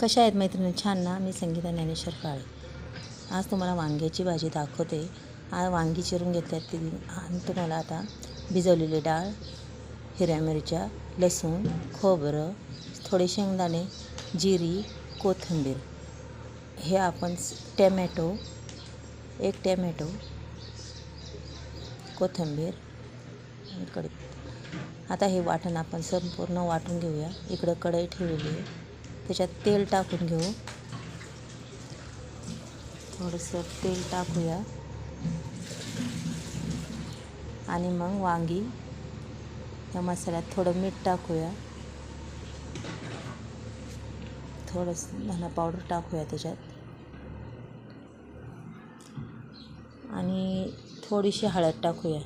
कशा आहेत मैत्रिणी छान ना मी संगीता ज्ञानेश्वर काळे. आज तुम्हाला वांग्याची भाजी दाखवते. आज वांगी चिरून घेतल्यात ती. आणि तुम्हाला आता भिजवलेली डाळ हिरव्या मिरच्या लसूण खोबरं थोडे शेंगदाणे जिरी कोथिंबीर. हे आपण टॅमॅटो एक टॅमॅटो कोथिंबीर इकडे कढी आता हे वाटण आपण संपूर्ण वाटून घेऊया. इकडं कढई ठेवलेली आहे. त्याच्यात तेल टाकून घेऊ. थोडंसं तेल टाकूया. आणि मग वांगी त्या मसाल्यात थोडं मीठ टाकूया. थोडंसं धना पावडर टाकूया त्याच्यात. आणि थोडीशी हळद टाकूया.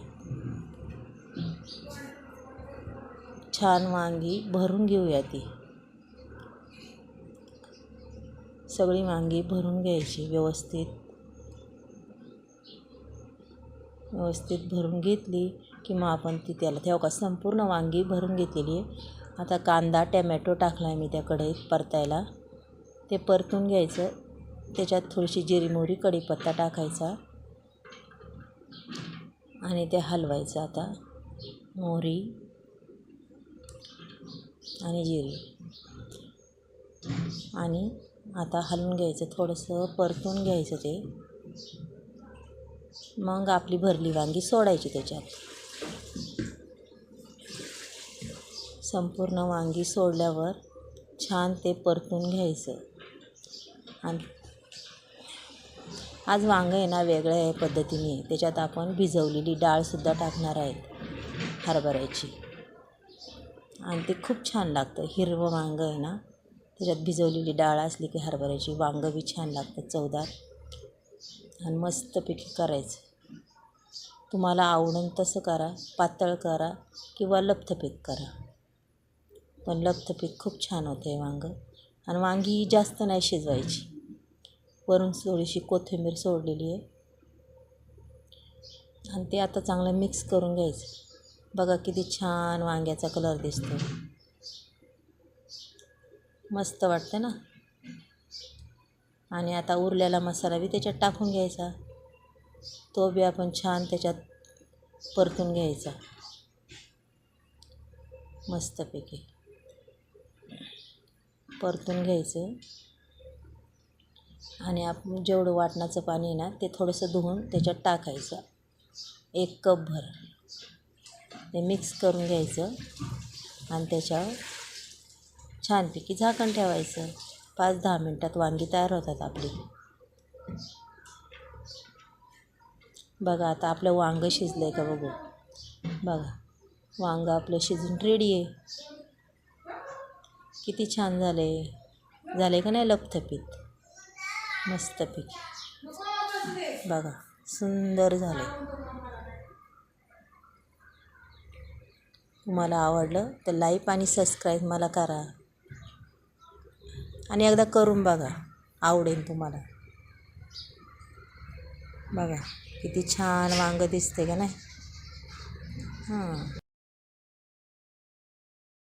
छान वांगी भरून घेऊया ती. सगळी वांगी भरून घ्यायची व्यवस्थित. व्यवस्थित भरून घेतली की मग आपण ती त्याला तेव्हा का? संपूर्ण वांगी भरून घेतलेली आहे. आता कांदा टॅमॅटो टाकला आहे मी त्या कढईत परतायला. ते परतून घ्यायचं. त्याच्यात थोडीशी जिरी मोहरी कढीपत्ता टाकायचा. आणि ते हलवायचं आता. मोहरी आणि जिरी. आणि आता हलवून घ्यायचं थोडंसं परतून घ्यायचं ते. मग आपली भरली वांगी सोडायची त्याच्यात. संपूर्ण वांगी सोडल्यावर छान ते परतून घ्यायचं. आणि आज वांगं आहे ना वेगळ्या आहे पद्धतीने. त्याच्यात आपण भिजवलेली डाळसुद्धा टाकणार आहेत हरभऱ्याची. आणि ते खूप छान लागतं. हिरवं वांगं आहे ना. त्याच्यात भिजवलेली डाळ असली की हरभऱ्याची वांगं बी छान लागतं चवदार. आणि मस्तपैकी करायचं. तुम्हाला आवडून तसं करा पातळ करा किंवा लपथपीत करा. पण लपथपीत खूप छान होतं आहे वांगं. आणि वांगी जास्त नाही शिजवायची. वरून थोडीशी कोथिंबीर सोडलेली आहे. आणि ते आता चांगलं मिक्स करून घ्यायचं. बघा किती छान वांग्याचा कलर दिसतो मस्त वाटतं ना. आणि आता उरलेला मसाला बी त्याच्यात टाकून घ्यायचा. तो बी आपण छान त्याच्यात परतून घ्यायचा. मस्तपैकी. परतून घ्यायचं. आणि आपण जेवढं वाटणाचं पाणी आहे ना ते थोडंसं धुवून त्याच्यात टाकायचं. एक कपभर. ते मिक्स करून घ्यायचं. आणि त्याच्यावर छानपैकी झाकण ठेवायचं. पाच दहा मिनटात वांगी तयार होतात आपली. बघा आता आपलं वांगं शिजलं आहे का बघू? बघा वांगं आपलं शिजून रेडी आहे. किती छान झालं आहे झालं आहे का नाही लपथपीत? मस्तपैकी बघा सुंदर झालं तुम्हाला आवडलं तर लाईक आणि सबस्क्राईब मला करा. आणि एकदा करून बघा. आवडेल तुम्हाला. बघा किती छान वांगं दिसते का नाही? हां.